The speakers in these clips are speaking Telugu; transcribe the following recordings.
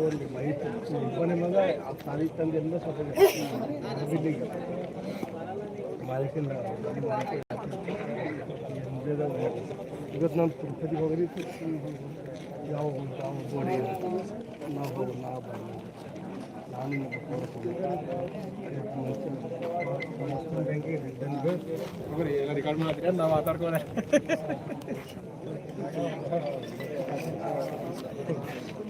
ಒಂದು ಮಾಹಿತಿ ಇಬ್ಬನೇ ಮಗ ತಾಯಿ ತಂದೆ ಎಲ್ಲ ಸ್ವಲ್ಪ ಬಿಲ್ಲಿಗೆ ಮಾಲಕಿನ ಇವತ್ತು ನಾನು ತಿರುಪತಿ ಹೋಗ್ರಿ ಯಾವ ಯಾವ ಗೋಡೆ ನಾವು ಹೋಗಿ ನಾ ಬಂದು ನಾನು ಬ್ಯಾಂಕಿಗೆ ರಿಕಾರ್ಡ್ ಮಾಡ್ತೀವಿ ನಾವು ಮಾತಾಡ್ಕೊಂಡೆ ವಿಡಿಯೋ ತೆಗಿಲ್ಲ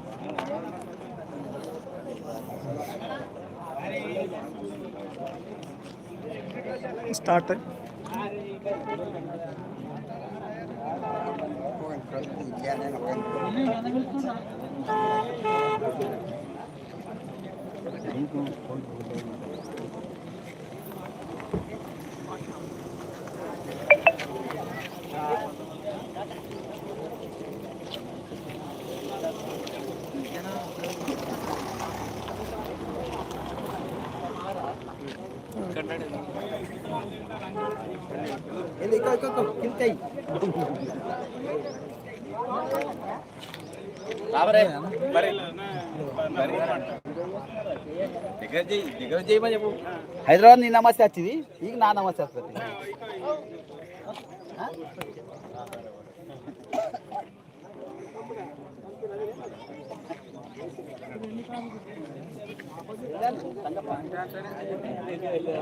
Start హైదరాబాద్ నీ నమస్తే వచ్చింది ಈಗ నా నమస్తే వస్తుంది ಖಂಡಂగా ఎదురు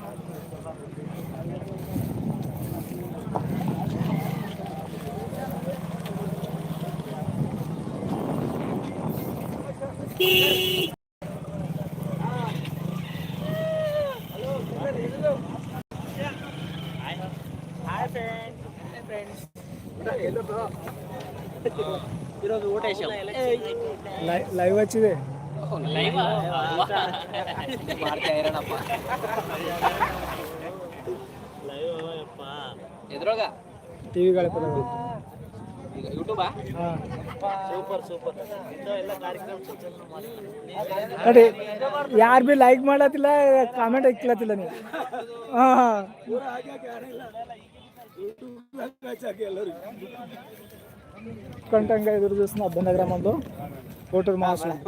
ಹಚ್ಚಿದೆ. ಟಿವಿಗಳ ಯಾರು ಬಿ ಲೈಕ್ ಮಾಡತ್ತಿಲ್ಲ ಕಾಮೆಂಟ್ ಇಕ್ಲತ್ತಿಲ್ಲ ನೀವು. ಕಂಟಂಗ ಇದ್ರ ದಿವಸ ಬಂದಾಗ ಒಂದು కోటూరు మహాశయం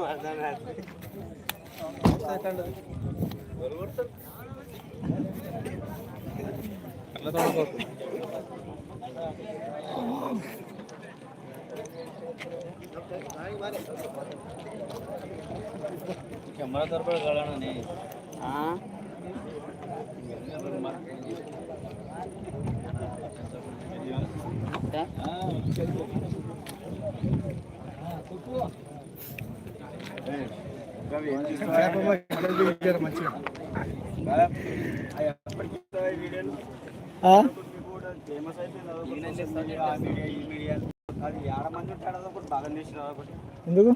కెమెరా తరపున కలనని ఆ? ఫేమస్ ఆ మీడియా ఈ మీడియా ఎందుకు?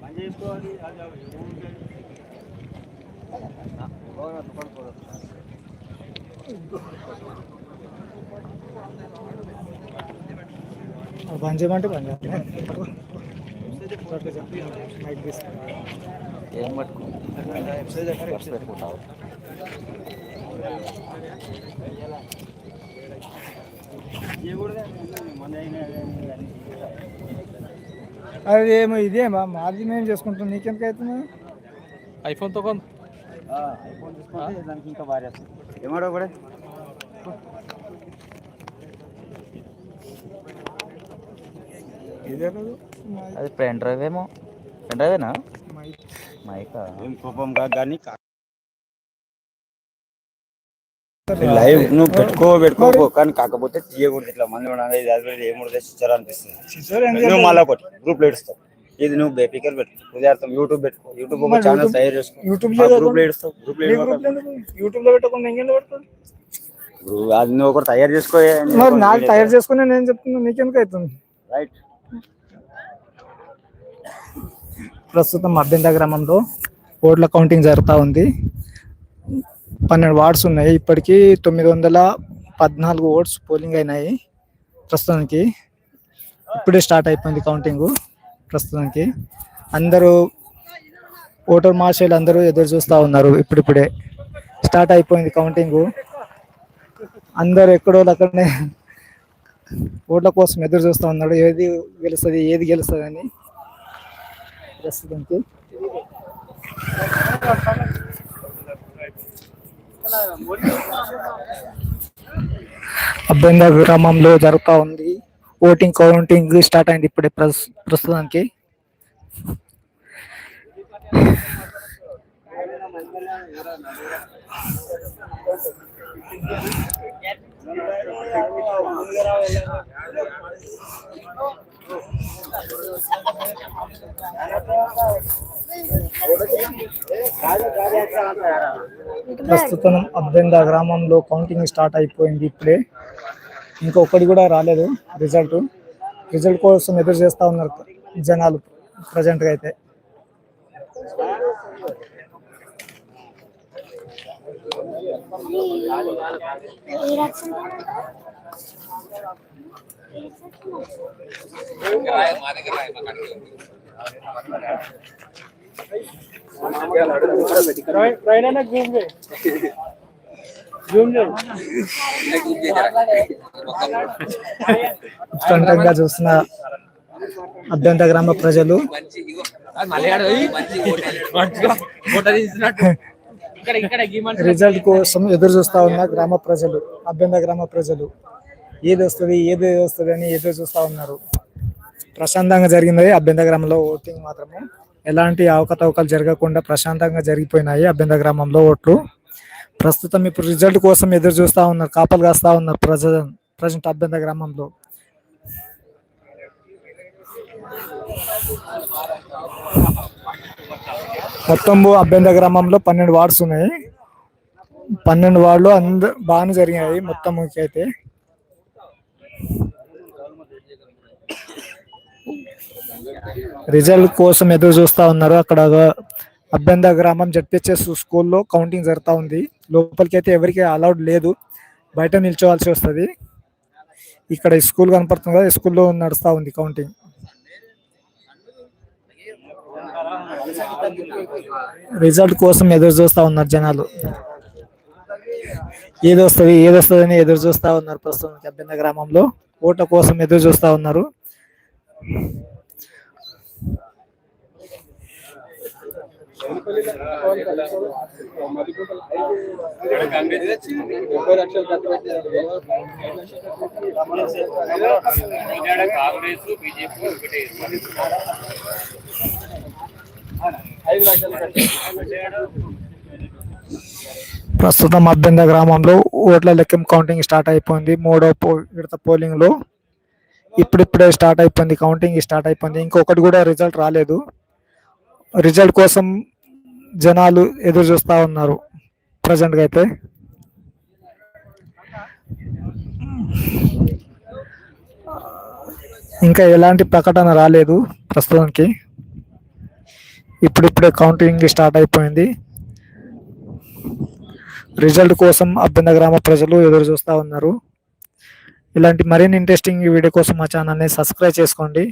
బంద్ చేసుకోవాలి అది ఊరికే. బాగా పడుకోవడం బంద్ చేయమంటే బంద్ చేయాలి మైక్ తీసుకో. ఏం పట్టుకో బస్ పెట్టుకుంటావు అది ఏమో ఇదేమా మాది మేము చేసుకుంటాం నీకెందుకు అవుతుంది ఐఫోన్తో కొంత ఐఫోన్ తీసుకుంటే దానికి ఇంకా భారీ ఏమాడో కూడా అది పెన్ డ్రైవ్ ఏమో. పెన్ డ్రైవేనా మైక్ మైకా? ఏం కోపం కానీ లైవ్ నువ్వు పెట్టుకో పెట్టుకోకో కానీ కాకపోతే తీయకూడదు ఇట్లా మంది ఉండాలి ఇది అది ఇది ఏముండదు సిచ్చర్ అనిపిస్తుంది. నువ్వు మళ్ళీ ఒకటి గ్రూప్లో ఇడుస్తావు ఇది నువ్వు బేపికర్ పెట్టు. ఉదయార్థం యూట్యూబ్ పెట్టుకో. యూట్యూబ్ ఒక ఛానల్ తయారు చేసుకో. యూట్యూబ్లో గ్రూప్లో ఇడుస్తావు గ్రూప్లో గ్రూప్? యూట్యూబ్లో పెట్టకుండా ఇంకెందుకు పెడతాడు గ్రూ- అది నువ్వు ఒకటి తయారు చేసుకో. మరి నాకు తయారు చేసుకుని నేను చెప్తున్నా నీకెందుకు అవుతుంది? రైట్ ప్రస్తుతం అభ్యంత గ్రామంలో ఓట్ల కౌంటింగ్ జరుగుతూ ఉంది. పన్నెండు వార్డ్స్ ఉన్నాయి. ఇప్పటికీ తొమ్మిది వందల పద్నాలుగు ఓట్స్ పోలింగ్ అయినాయి ప్రస్తుతానికి. ఇప్పుడే స్టార్ట్ అయిపోయింది కౌంటింగ్ ప్రస్తుతానికి. అందరూ ఓటర్ మార్షల్ అందరూ ఎదురు చూస్తూ ఉన్నారు ఇప్పుడిప్పుడే. స్టార్ట్ అయిపోయింది కౌంటింగ్. అందరూ ఎక్కడో అక్కడనే ఓట్ల కోసం ఎదురు చూస్తూ ఉన్నాడు ఏది గెలుస్తుంది ఏది గెలుస్తుంది అని. ప్రస్తుతానికి. అభ్యంద గ్రామంలో జరుగుతూ ఉంది. ఓటింగ్ కౌంటింగ్ స్టార్ట్ అయింది ఇప్పుడే ప్రస్తుతానికి. ప్రస్తుతం అభ్యంద గ్రామంలో కౌంటింగ్ స్టార్ట్ అయిపోయింది ఇప్పుడే. ఇంకొకటి కూడా రాలేదు రిజల్ట్ రిజల్ట్ కోసం ఎదురు చేస్తా ఉన్నారు జనాలు ప్రజెంట్గా అయితే ఉత్కంఠంగా చూసిన అభ్యంత గ్రామ ప్రజలు. రిజల్ట్ కోసం ఎదురు చూస్తా ఉన్న గ్రామ ప్రజలు అభ్యంత గ్రామ ప్రజలు. ఏది వస్తుంది ఏది వస్తుంది అని ఎదురు చూస్తా ఉన్నారు. ప్రశాంతంగా జరిగింది అభ్యంత గ్రామంలో ఓటింగ్ మాత్రము. ఎలాంటి అవకతవకలు జరగకుండా ప్రశాంతంగా జరిగిపోయినాయి అభ్యంత గ్రామంలో ఓట్లు. ప్రస్తుతం ఇప్పుడు రిజల్ట్ కోసం ఎదురు చూస్తూ ఉన్నారు కాపలు కాస్తా ఉన్నారు ప్రజ ప్రజెంట్ అభ్యంత గ్రామంలో. మొత్తం అభ్యంత గ్రామంలో పన్నెండు వార్డ్స్ ఉన్నాయి. పన్నెండు వార్డులు అంద బాగానే జరిగాయి మొత్తం అయితే. రిజల్ట్ కోసం ఎదురు చూస్తూ ఉన్నారు అక్కడ అభ్యంత గ్రామం జడ్పిహెచ్ఎస్ స్కూల్లో కౌంటింగ్ జరుగుతూ ఉంది. లోపలికి అయితే ఎవరికి అలౌడ్ లేదు. బయట నిల్చోవాల్సి వస్తుంది. ఇక్కడ ఈ స్కూల్ కనపడుతుంది కదా ఈ స్కూల్లో నడుస్తూ ఉంది కౌంటింగ్. రిజల్ట్ కోసం ఎదురు చూస్తూ ఉన్నారు జనాలు. ఏది వస్తుంది ఏది వస్తుంది అని ఎదురు చూస్తూ ఉన్నారు ప్రస్తుతం అభ్యంత గ్రామంలో. ఓట్ల కోసం ఎదురు చూస్తూ ఉన్నారు. ప్రస్తుతం అభ్యంత గ్రామంలో ఓట్ల లెక్కం కౌంటింగ్ స్టార్ట్ అయిపోయింది. మూడో పో విడత పోలింగ్లో ఇప్పుడిప్పుడే స్టార్ట్ అయిపోయింది. కౌంటింగ్ స్టార్ట్ అయిపోయింది. ఇంకొకటి కూడా రిజల్ట్ రాలేదు. రిజల్ట్ కోసం జనాలు ఎదురు చూస్తా ఉన్నారు ప్రజెంట్గా అయితే. ఇంకా ఎలాంటి ప్రకటన రాలేదు ప్రస్తుతానికి. ఇప్పుడిప్పుడే కౌంటింగ్ స్టార్ట్ అయిపోయింది. రిజల్ట్ కోసం అభ్యంత గ్రామ ప్రజలు ఎదురు చూస్తూ ఉన్నారు. ఇలాంటి మరిన్ని ఇంట్రెస్టింగ్ వీడియో కోసం మా ఛానల్ని సబ్స్క్రైబ్ చేసుకోండి.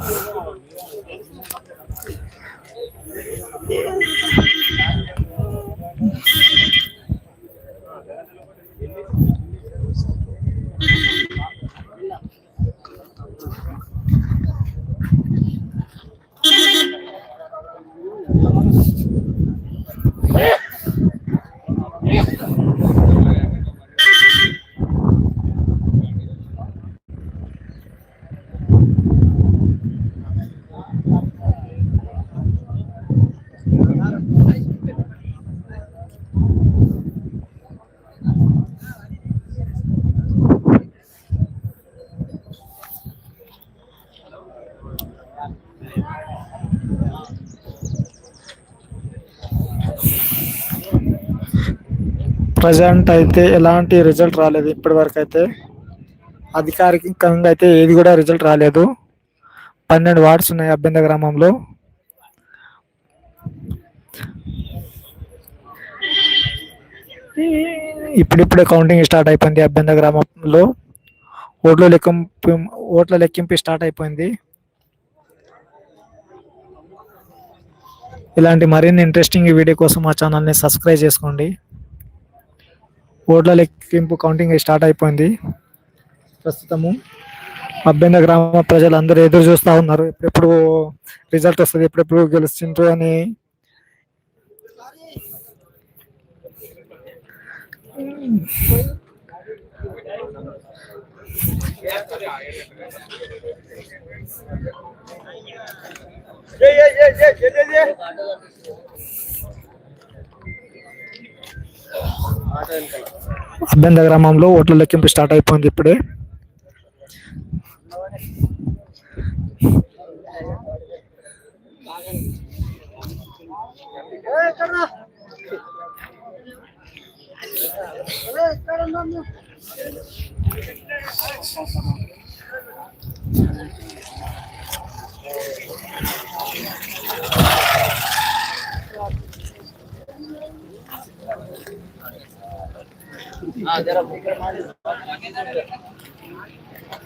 Thank you. ప్రజెంట్ అయితే ఎలాంటి రిజల్ట్ రాలేదు ఇప్పటి వరకు అయితే అధికారికంగా అయితే ఏది కూడా రిజల్ట్ రాలేదు. పన్నెండు వార్డ్స్ ఉన్నాయి అభ్యంత గ్రామంలో. ఇప్పుడిప్పుడే కౌంటింగ్ స్టార్ట్ అయిపోయింది అభ్యంత గ్రామంలో. ఓట్ల లెక్కింపు ఓట్ల లెక్కింపు స్టార్ట్ అయిపోయింది. ఇలాంటి మరిన్ని ఇంట్రెస్టింగ్ వీడియో కోసం మా ఛానల్ని సబ్స్క్రైబ్ చేసుకోండి. ఓట్ల లెక్కింపు కౌంటింగ్ స్టార్ట్ అయిపోయింది. ప్రస్తుతము అభ్యంత గ్రామ ప్రజలు అందరూ ఎదురు చూస్తూ ఉన్నారు. ఎప్పుడెప్పుడు రిజల్ట్ వస్తుంది ఎప్పుడెప్పుడు గెలుస్తుండ్రు అని. అభ్యంత గ్రామంలో ఓట్ల లెక్కింపు స్టార్ట్ అయిపోయింది ఇప్పుడే.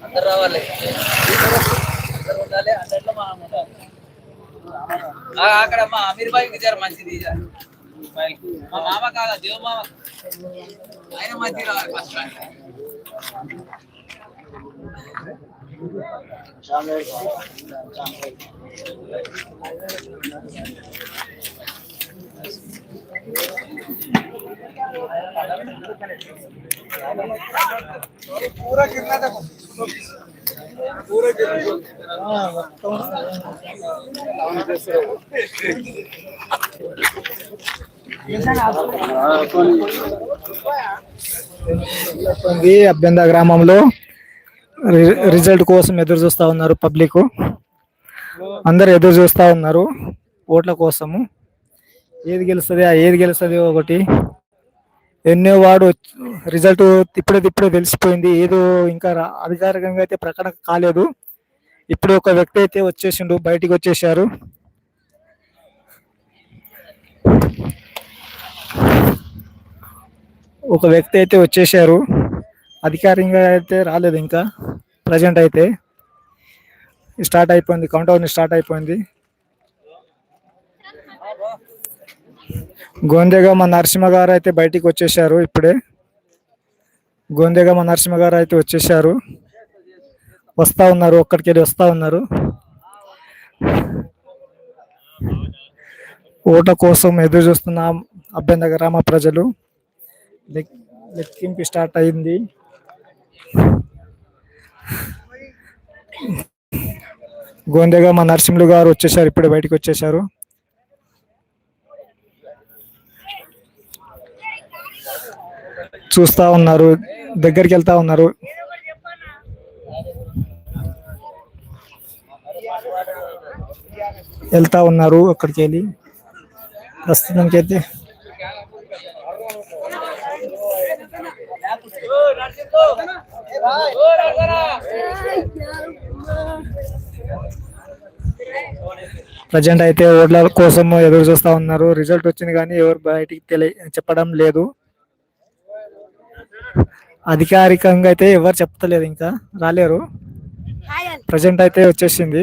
ఎక్కడ రావాలి అందరు ఉండాలి అందరిలో మనం ఉండాలి ఆ, అక్కడ మా అమీర్ బాయ్కి జర మంచిది జర. మా మామ కాదా దేవ మామ ఆయన మంచి రావాలి ఫస్ట్ ర్యాంక్. ఉంది అభ్యంద గ్రామంలో రి- రిజల్ట్ కోసం ఎదురు చూస్తా ఉన్నారు పబ్లిక్. అందరు ఎదురు చూస్తా ఉన్నారు ఓట్ల కోసము. ఏది గెలుస్తుంది ఆ ఏది గెలుస్తుంది ఒకటి. ఎన్నో వాడు రిజల్ట్ ఇప్పుడే ఇప్పుడే తెలిసిపోయింది. ఏదో ఇంకా అధికారికంగా అయితే ప్రకటన కాలేదు. ఇప్పుడు ఒక వ్యక్తి అయితే వచ్చేసిండు బయటికి వచ్చేసారు ఒక వ్యక్తి అయితే వచ్చేసారు. అధికారికంగా అయితే రాలేదు ఇంకా. ప్రజెంట్ అయితే. స్టార్ట్ అయిపోయింది. కౌంటౌన్ స్టార్ట్ అయిపోయింది. గోందెగమ్మ మా నరసింహ గారు అయితే బయటికి వచ్చేసారు ఇప్పుడే. గోందెగమ్మ మా నరసింహ గారు అయితే వచ్చేసారు. వస్తా ఉన్నారు. ఒక్కడికి వెళ్ళి ఉన్నారు. ఓట్ల కోసం ఎదురు చూస్తున్న అభ్యంతర గ్రామ ప్రజలు లెక్- లెక్కింపు స్టార్ట్ అయింది. గోందెగా మా నరసింహులు గారు వచ్చేసారు ఇప్పుడే బయటకు వచ్చేసారు. చూస్తా ఉన్నారు దగ్గరికి వెళ్తా ఉన్నారు. వెళ్తా ఉన్నారు అక్కడికి వెళ్ళి. ప్రస్తుతానికి అయితే ఓ, నరసింహు! ఓ రాజారా ప్రజెంట్ అయితే ఓట్ల కోసం ఎదురు చూస్తా ఉన్నారు. రిజల్ట్ వచ్చింది కానీ ఎవరు బయటికి తెలియ చెప్పడం లేదు. అధికారికంగా అయితే ఎవరు చెప్తలేదు ఇంకా. రాలేరు. ప్రజెంట్ అయితే వచ్చేసింది.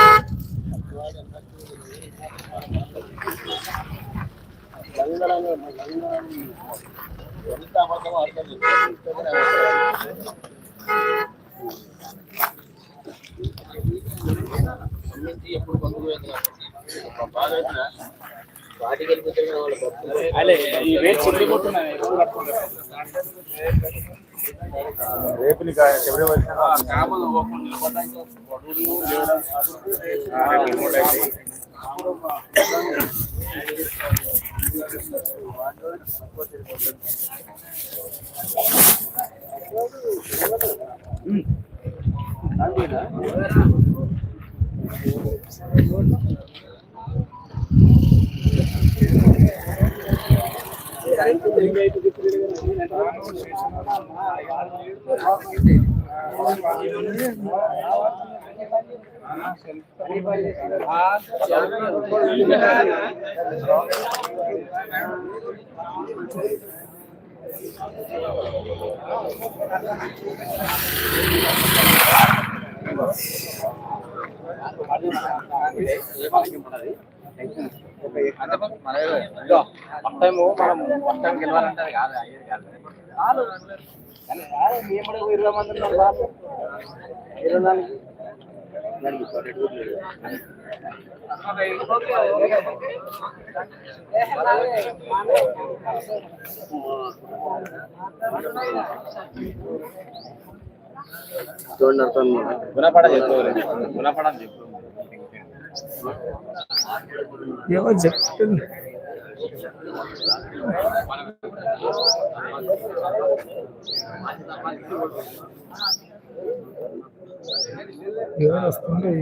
ఎప్పుడు పంపిపోయింది కాబట్టి బాగా వాటికి వెళ్ళిపోతున్న వాళ్ళు అది టైము మనం ఫస్ట్ టైం గెలవాలంటే అది కాదు అయ్యేది కాదు. ఇరవై మంది ఇరవై నాలుగు. చూడండి అర్థం గుణపడ చెప్పు గుణపడ చెప్పు. ఎవరు చెప్తుంది ఎవరు వస్తుంది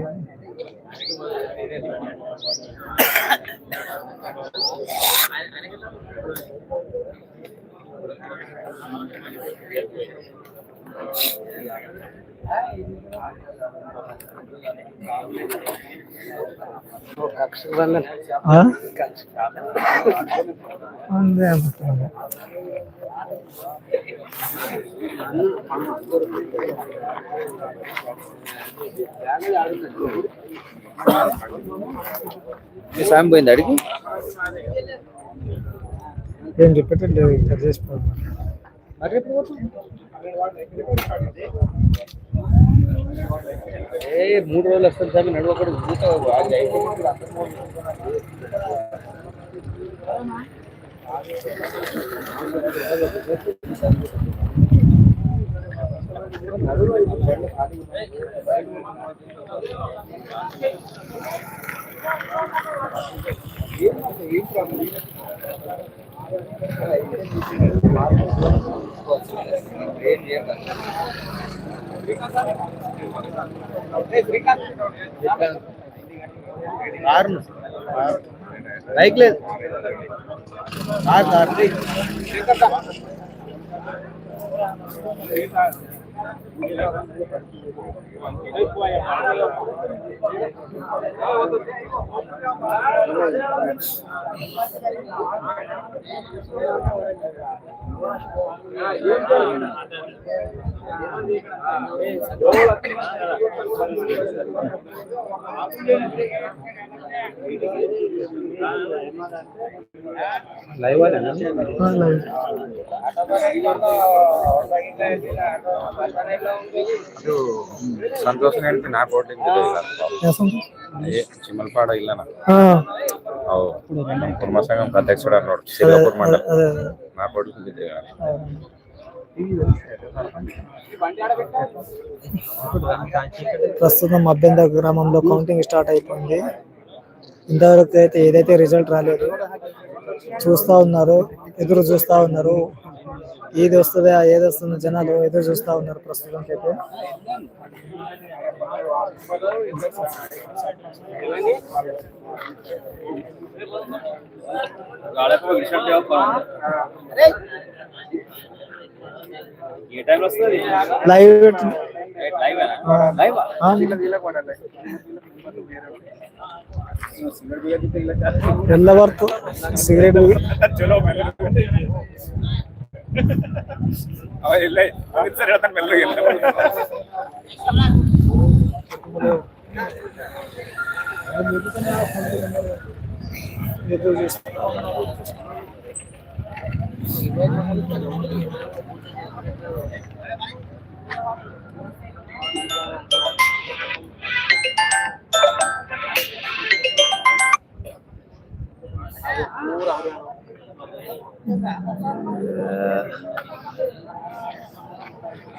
అనుకుంటున్నాను. సాయం పోయింది అడిగి? ఏం చెప్పేటట్లేదు ఇక్కడ చేసుకోవాలి ఏ మూడు రోజులు వస్తుంది సార్ నడువు ఒకటి కూత అది కారు బైక్ లేదు కారు కారు లైవ్ వాళ్ళేనా ఆ, లైవ్. ಅದು ಸಂತೋಷ ಹೇಳ್ತೀನಿ ನಾ ಕೊಟ್ಟಿದ್ದೆ ಇಲ್ಲ ఏ సంగతి? ಏ ಚಿಮ್ಮಲ್ಪಾಡ ಇಲ್ಲ ನಾ ఆ, ಅವು ಕುರ್ಮ ಸಂಘಂ ಅಧ್ಯಕ್ಷರ ನೋಡಿ ಸಿದ್ದಾಪುರ ಮಂಡಲ అదే అదే. ನಾ ಕೊಟ್ಟಿದ್ದೆ ప్రస్తుతం అభ్యంతర గ్రామంలో కౌంటింగ్ స్టార్ట్ అయిపోయింది ఇంతవరకు అయితే ఏదైతే రిజల్ట్ రాలేదు చూస్తా ఉన్నారు ఎదురు చూస్తా ఉన్నారు ఏది వస్తుందా ఏది వస్తుందో జనాలు ఎదురు చూస్తా ఉన్నారు ప్రస్తుతానికి అయితే ఏ టైం వస్తుంది లైవ్ లైవ్ లైవ్ ಎಲ್ಲ ಬರ್ತು ಸಿಗರೇಟ್ அவர் இல்லை. மின்சாரம் தான் மெல்லுக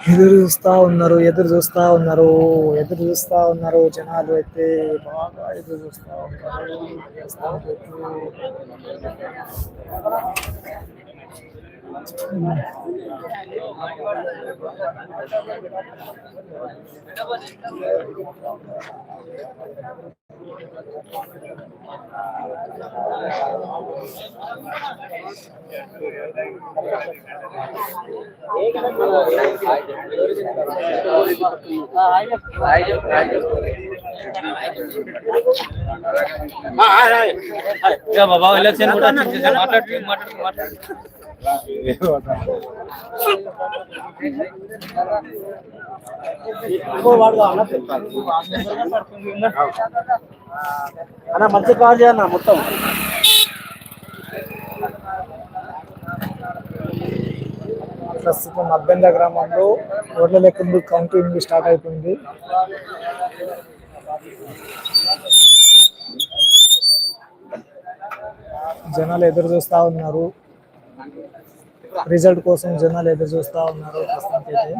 ఎదురు చూస్తా ఉన్నారు ఎదురు చూస్తా ఉన్నారు ఎదురు చూస్తా ఉన్నారు జనాలు అయితే బాగా ఎదురు చూస్తా ఉన్నారు. బాబా ఎలక్షన్ కూడా మాట్లాడు మాట్లాడు మాట్లాడు అన్న మంచి కాల్ చేయన్న మొత్తం. ప్రస్తుతం అభ్యంత గ్రామంలో రోడ్ల లెక్కింపు కౌంటింగ్ స్టార్ట్ అయిపోయింది. జనాలు ఎదురు చూస్తూ ఉన్నారు. రిజల్ట్ కోసం జనాలు ఎదురు చూస్తా ఉన్నారు ప్రస్తుతానికి అయితే.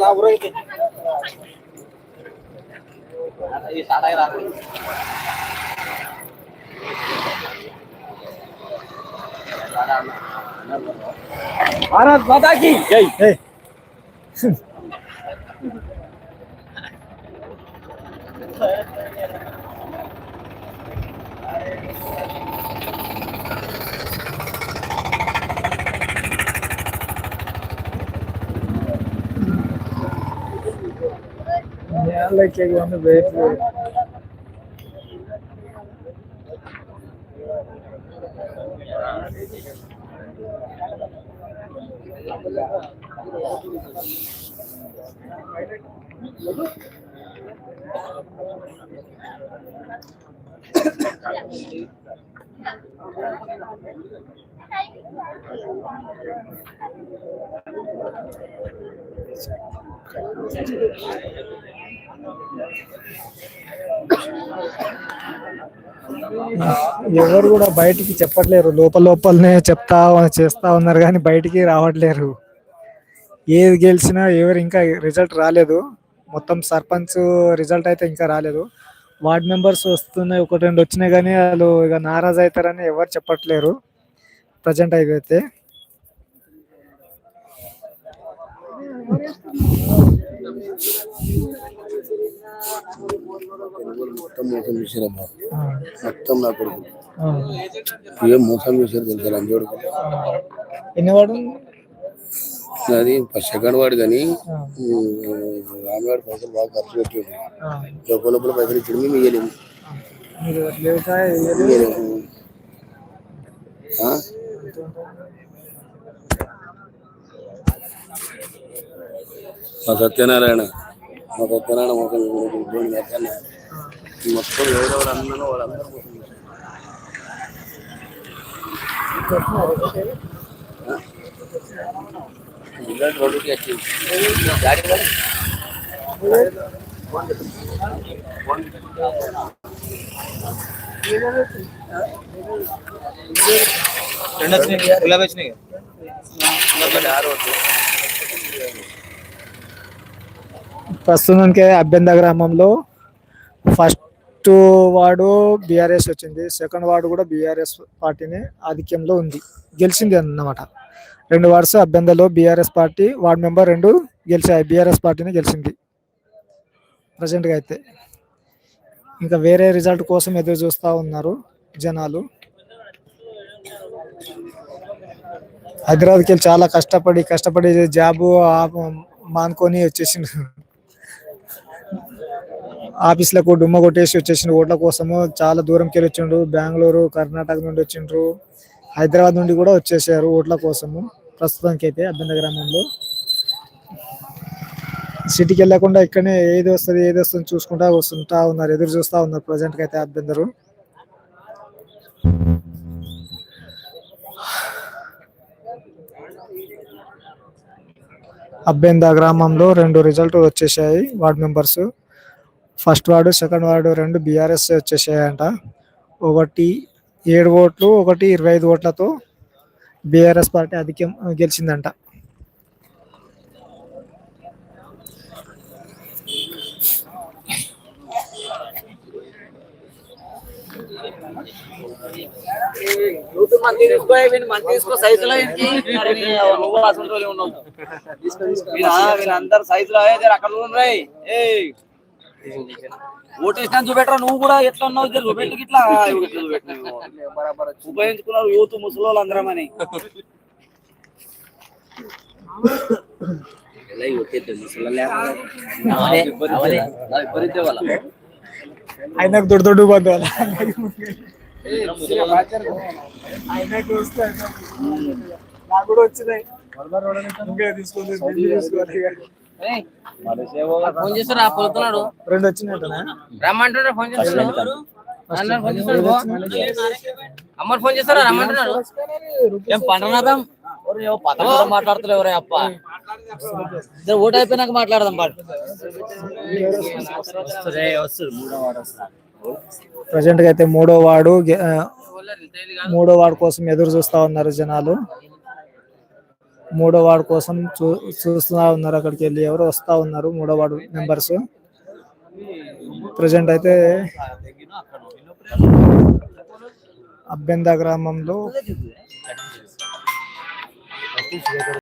నా ఊరైతే ఇది స్టార్ట్ అయ్యి రాదు Bharat yeah, like I want to wait ఎవరు కూడా బయటికి చెప్పట్లేరు. లోపల లోపలనే చెప్తా చేస్తా ఉన్నారు కానీ బయటికి రావట్లేరు. ఏది గెలిచినా ఎవరు ఇంకా రిజల్ట్ రాలేదు. మొత్తం సర్పంచ్ రిజల్ట్ అయితే ఇంకా రాలేదు. వార్డ్ మెంబర్స్ వస్తున్నాయి ఒకటి రెండు వచ్చినాయి కానీ వాళ్ళు ఇక నారాజ్ అవుతారని ఎవరు చెప్పట్లేరు. ప్రజెంట్ అయితే. మొత్తం మోసం చేశారమ్మా. ఆ, మొత్తం నా కొడుకు. ఆ. ఏం మోసం చేశారు తెలుసా లంచోడు ఎన్ని వాడు అది సెకండ్ వాడు కానీ రామవాడి పైసలు బాగా ఖర్చు పెట్టాడు. లోపల లోపల పైసలు ఇచ్చాడు మేము ఇయ్యలేము? మా సత్యనారాయణ మా సత్యనారాయణ మొత్తం మొత్తం ఎవరెవరు అందరూ వాళ్ళందరూ రెండు వచ్చినాయి వచ్చినాయి. ప్రస్తుతానికి అభ్యంత గ్రామంలో ఫస్ట్ వార్డు బీఆర్ఎస్ వచ్చింది. సెకండ్ వార్డు కూడా బీఆర్ఎస్ పార్టీని ఆధిక్యంలో ఉంది. గెలిచింది అన్నమాట. రెండు వార్డ్స్ అభ్యంతలో బీఆర్ఎస్ పార్టీ వార్డు మెంబర్ రెండు గెలిచాయి. బీఆర్ఎస్ పార్టీని గెలిచింది. ప్రజెంట్గా అయితే. ఇంకా వేరే రిజల్ట్ కోసం ఎదురు చూస్తూ ఉన్నారు జనాలు. హైదరాబాద్కి వెళ్ళి చాలా కష్టపడి కష్టపడి జాబ్ మానుకొని వచ్చేసిండు. ఆఫీస్లకు డుమ్మ కొట్టేసి వచ్చేసిన ఓట్ల కోసము చాలా దూరంకి వెళ్ళి వచ్చిండ్రు బెంగళూరు కర్ణాటక నుండి వచ్చిండ్రు. హైదరాబాద్ నుండి కూడా వచ్చేసారు ఓట్ల కోసము. ప్రస్తుతానికి అయితే అభ్యంత గ్రామంలో సిటీకి వెళ్ళకుండా ఇక్కడనే ఏది వస్తుంది ఏది వస్తుంది చూసుకుంటా వస్తుంటా ఉన్నారు ఎదురు చూస్తూ ఉన్నారు ప్రజెంట్కి అయితే అభ్యంతరు అబ్బెంద గ్రామంలో రెండు రిజల్ట్ వచ్చేసాయి ward members. First ward second ward రెండు బీఆర్ఎస్ వచ్చేసాయంట. ఒకటి ఏడు ఓట్లు ఒకటి ఇరవై ఐదు ఓట్లతో బీఆర్ఎస్ పార్టీ అధికం గెలిచిందంట. తీసుకో సైజులో నువ్వు అసలు ఉన్నావు వీళ్ళందరూ సైజులో అక్కడ ఉన్నాయి ఏయ్ ఓటు వేసినా చూపెట్టరా? నువ్వు కూడా ఎట్లా ఉన్నావు? జర చూపెట్టు ఇట్లా. ఉపయోగించుకున్నారు యూత్ ముసలోళ్ళు అందరం అని ఆయనకు దొడ్డు దొడ్డు బంధువులు ఆయనకు వస్తే నాకు కూడా వచ్చినాయి. ఇంకా ఫోన్ చేస్తారా పొద్దున్నాడు రెండు వచ్చినాయటనా? రమ్మంటున్నాడు ఫోన్ చేస్తున్నాడు ఫోన్ చేస్తారా రమ్మంటున్నాడు. ఏం ఎవరే అప్ప. ఇద్దరు ఓటు అయిపోయినాక మాట్లాడదాం పాటు వాడు వస్తుంది ప్రజెంట్గా అయితే మూడో ఆ, మూడో వార్డు కోసం ఎదురు చూస్తా ఉన్నారు జనాలు. మూడో వార్డు కోసం చూ చూస్తూ ఉన్నారు. అక్కడికి వెళ్ళి ఎవరు వస్తా ఉన్నారు మూడో వార్డు మెంబర్స్. ప్రజెంట్ అయితే అభ్యంద గ్రామంలో